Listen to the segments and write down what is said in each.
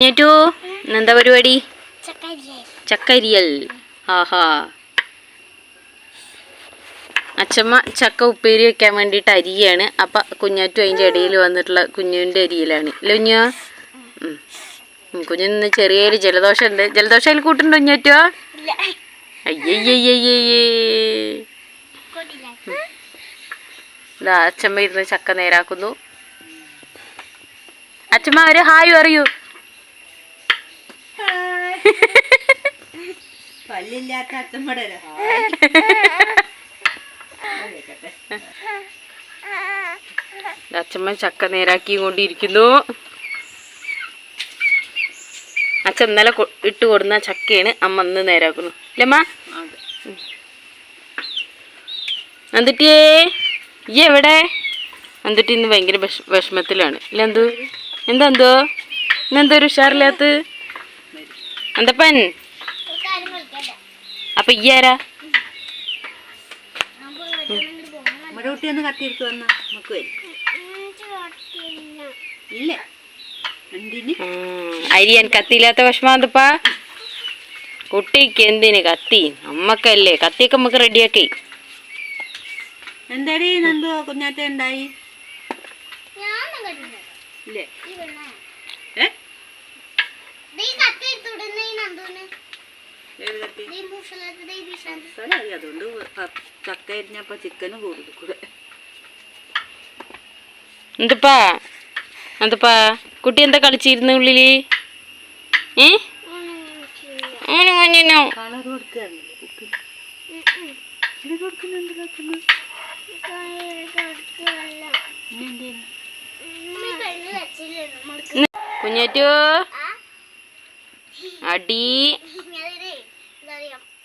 ഏറ്റു എന്താ പരിപാടി? ചക്കരിയൽ. ആഹാ. അച്ചമ്മ ചക്ക ഉപ്പേരി വെക്കാൻ വേണ്ടിയിട്ട് അരിയാണ്. അപ്പൊ കുഞ്ഞാറ്റു അതിന്റെ ഇടയിൽ വന്നിട്ടുള്ള കുഞ്ഞുവിന്റെ അരിയിലാണ്. ഇല്ല കുഞ്ഞു. ഉം, ചെറിയൊരു ജലദോഷം ഉണ്ട് ജലദോഷം അതിൽ കൂട്ടുണ്ടോ കുഞ്ഞാറ്റോ? ഇല്ല. അച്ഛമ്മ ഇരുന്ന് ചക്ക നേരാക്കുന്നു. അച്ഛമ്മ ഒരു ഹായ് പറയൂ. പല്ലില്ലാത്ത അച്ഛമ്മടെ അച്ഛമ്മ ചക്ക നേരാക്കി കൊണ്ടിരിക്കുന്നു. അച്ഛൻ ഇന്നലെ ഇട്ട് കൊടുന്ന ചക്കയാണ് അമ്മ ഇന്ന് നേരാക്കുന്നു. ഇല്ലമ്മ. എന്തിട്ടിയേ ഈ എവിടെ? എന്തിട്ട് ഇന്ന് ഭയങ്കര വിഷ വിഷമത്തിലാണ്. ഇല്ല എന്തു എന്താ എന്തോ ഒരു ഉഷാറില്ലാത്ത? എന്തപ്പൻ അപ്പൊ ഈ ആരാ? നമ്മുടെ കുട്ടി ഒന്ന് കത്തിയെടുത്ത് വന്ന നമുക്ക് വരും. ഇല്ല. അരിയാൻ കത്തിയില്ലാത്ത വിഷമാന്തപ്പാ കുട്ടിക്ക് എന്തിന് കത്തി? നമ്മക്കല്ലേ കത്തിയൊക്കെ നമുക്ക് റെഡിയാക്കി. എന്താടി നന്ദു കുഞ്ഞാറ്റ ഉണ്ടായി? ഇല്ലേ. ഏ? കത്തി നന്ദുവിന്. അതുകൊണ്ട് ചക്ക അരിഞ്ഞപ്പോ ചിക്കനും കൂടുതൽ കൂടെ എന്തപ്പാ എന്തപ്പാ കുട്ടി എന്താ കളിച്ചിരുന്ന ഉള്ളിൽ കളർ കുഞ്ഞേറ്റു അടി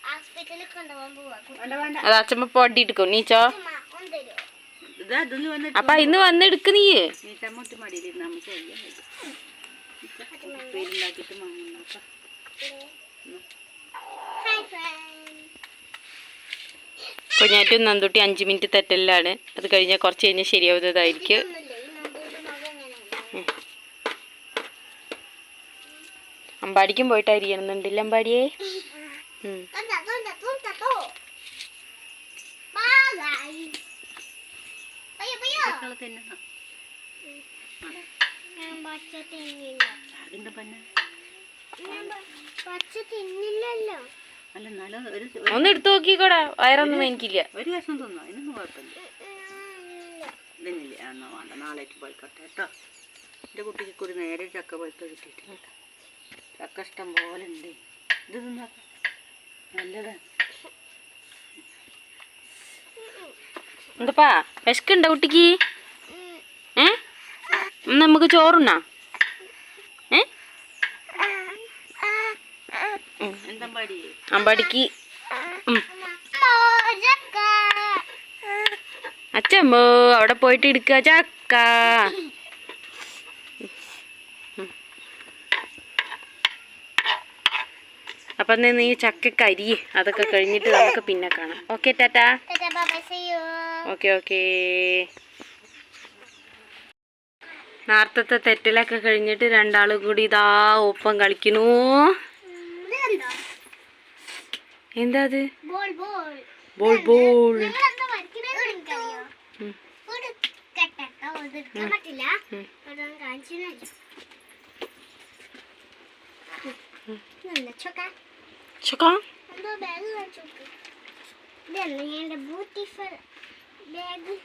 ഹോസ്പിറ്റലിൽ കൊണ്ടുപോകാൻ പോവാ വേണ്ട വേണ്ട അത് അച്ഛമ്മ പൊടി എടുക്കും നീച്ചോ അപ്പൊ ഇന്ന് വന്നെടുക്ക് നീ. കുഞ്ഞാറ്റും നന്തുട്ടി അഞ്ച് മിനിറ്റ് തെറ്റല്ലാണ് അത് കഴിഞ്ഞാൽ കുറച്ച് കഴിഞ്ഞാൽ ശരിയാവുന്നതായിരിക്കും. അമ്പാടിക്കും പോയിട്ടായിരിക്കണം നന്ദുവിന്റെ അമ്പാടിയേ? ഉം. അമ്പാടിയെ ഒന്ന് എടുത്തു നോക്കിക്കോടാ. വയറൊന്നും എനിക്കില്ല. ഒരു കഷ്ണം തിന്നോ? അതിനൊന്നും കുഴപ്പമില്ല. ഇതിനില്ല എന്നാ വേണ്ട. നാളേക്ക് പോയിക്കോട്ടെ കേട്ടോ. എന്റെ കുട്ടിക്ക് കൂടി നേരെ ചക്ക പഴുത്ത കിട്ടിയിട്ടില്ല ചക്ക ഇഷ്ടം പോലെ ഉണ്ട്. ഇത് തിന്നാ? നല്ലതാണ് എന്തപ്പാ? വിശക്കുണ്ടോ കുട്ടിക്ക്? ഏ? നമുക്ക് ചോറുണ്ണാ. ഏ? അമ്പാടിക്ക്. അച്ഛമ്മോ അവിടെ പോയിട്ട് എടുക്കുക ചക്ക. അപ്പൊ നിന്ന് ഈ ചക്ക അരി അതൊക്കെ കഴിഞ്ഞിട്ട് നമുക്ക് പിന്നെ കാണാം. Okay tata. ഓക്കെ ഓക്കെ നേരത്തെ തെറ്റലൊക്കെ കഴിഞ്ഞിട്ട് രണ്ടാളും കൂടി ഇതാ ഒപ്പം കളിക്കണു എന്താ അത്? ബോൾ ബോൾ കാണിച്ചില്ല നല്ല ചൊക്ക ചക്ക എന്തോ ബാഗ് കാണിച്ചു ഇതല്ല എന്റെ ബ്യൂട്ടിഫുൾ ബാഗ്